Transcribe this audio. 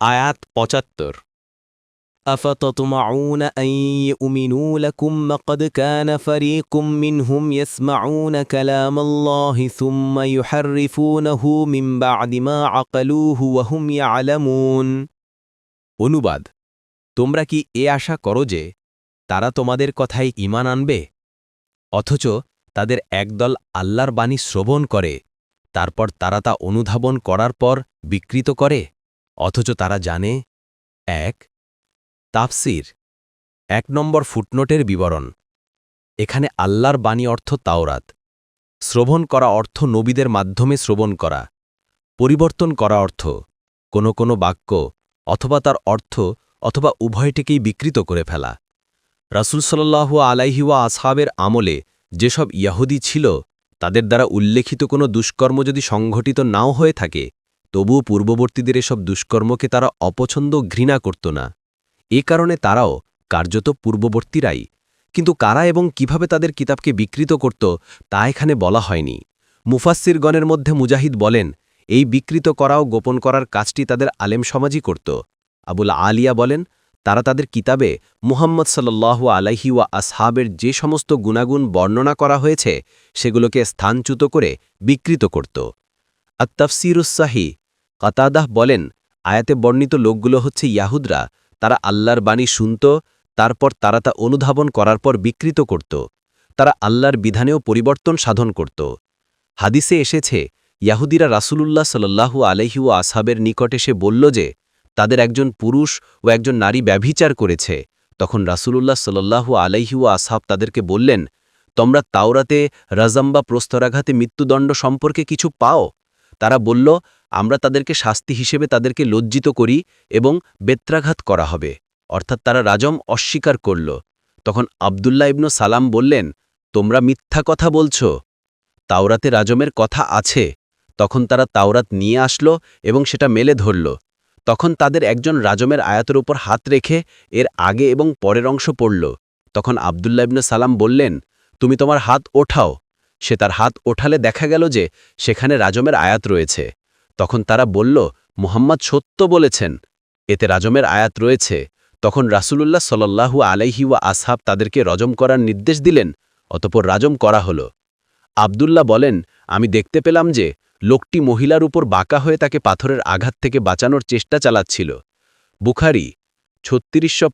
আয়াত পঁচাত্তর أفتطمعون أن يؤمنوا لكم وقد كان فريق منهم يسمعون كلام الله ثم يحرفونه من بعد ما عقلوه وهم يعلمون অনুবাদ তোমরা কি এ আশা করো যে তারা তোমাদের কথায় ইমান আনবে অথচ তাদের একদল আল্লাহর বাণী শ্রবণ করে তারপর তারা তা অনুধাবন করার পর বিকৃত করে অথচ তারা জানে, এক, তাফসির, এক নম্বর ফুটনোটের বিবরণ। এখানে আল্লাহর বাণী অর্থ তাওরাত। শ্রবণ করা অর্থ নবীদের মাধ্যমে শ্রবণ করা। পরিবর্তন করা অর্থ কোনো কোনো বাক্য অথবা তার অর্থ অথবা উভয়টিকেই বিকৃত করে ফেলা। রাসুল সাল্লাহ আলাইহিওয়া আসহাবের আমলে যেসব ইয়াহুদি ছিল, তাদের দ্বারা উল্লেখিত কোনো দুষ্কর্ম যদি সংঘটিত নাও হয়ে থাকে তবুও পূর্ববর্তীদের এসব দুষ্কর্মকে তারা অপছন্দ ঘৃণা করত না। এ কারণে তারাও কার্যত পূর্ববর্তীরাই। কিন্তু কারা এবং কীভাবে তাদের কিতাবকে বিকৃত করত, তা এখানে বলা হয়নি। মুফাসিরগণের মধ্যে মুজাহিদ বলেন, এই বিকৃত করাও গোপন করার কাজটি তাদের আলেম সমাজই করত। আবুল আলিয়া বলেন, তারা তাদের কিতাবে মুহাম্মদ সাল্লাহ আলাইহি ওয়া আসহাবের যে সমস্ত গুণাগুণ বর্ণনা করা হয়েছে, সেগুলোকে স্থানচ্যুত করে বিকৃত করত। আত্তাফসিরুসাহি কাতাদাহ বলেন, আয়াতে বর্ণিত লোকগুলো হচ্ছে ইয়াহুদরা, তারা আল্লাহর বাণী শুনত, তারপর তারা তা অনুধাবন করার পর বিকৃত করত। তারা আল্লাহর বিধানেও পরিবর্তন সাধন করত। হাদিসে এসেছে, ইয়াহুদিরা রাসূলুল্লাহ সাল্লাহু আলহি ও আসহাবের নিকট এসে বলল যে, তাদের একজন পুরুষ ও একজন নারী ব্যভিচার করেছে। তখন রাসূলুল্লাহ সাল্লাহু আলাইহি ও আসহাব তাদেরকে বললেন, তোমরা তাওরাতে রাজাম্বা প্রস্তরাঘাতে মৃত্যুদণ্ড সম্পর্কে কিছু পাও? তারা বলল, আমরা তাদেরকে শাস্তি হিসেবে তাদেরকে লজ্জিত করি এবং বেত্রাঘাত করা হবে। অর্থাৎ তারা রাজম অস্বীকার করল। তখন আবদুল্লাহ ইবনু সালাম বললেন, তোমরা মিথ্যা কথা বলছ। তাওরাতে রাজমের কথা আছে। তখন তারা তাওরাত নিয়ে আসলো এবং সেটা মেলে ধরল। তখন তাদের একজন রাজমের আয়াতের উপর হাত রেখে এর আগে এবং পরের অংশ পড়ল। তখন আবদুল্লাহ ইবনু সালাম বললেন, তুমি তোমার হাত ওঠাও। সে তার হাত ওঠালে দেখা গেল যে সেখানে রাজমের আয়াত রয়েছে। তখন তারা বলল, মুহাম্মদ সত্য বলেছেন। এতে রাজমের আয়াত রয়েছে। তখন রাসূলুল্লাহ সাল্লাল্লাহু আলাইহি ওয়া আসহাব তাদেরকে রজম করার নির্দেশ দিলেন, অতপর রাজম করা হল। আবদুল্লাহ বলেন, আমি দেখতে পেলাম যে লোকটি মহিলার উপর বাঁকা হয়ে তাকে পাথরের আঘাত থেকে বাঁচানোর চেষ্টা চালাচ্ছিল। বুখারি, ছত্রিশশো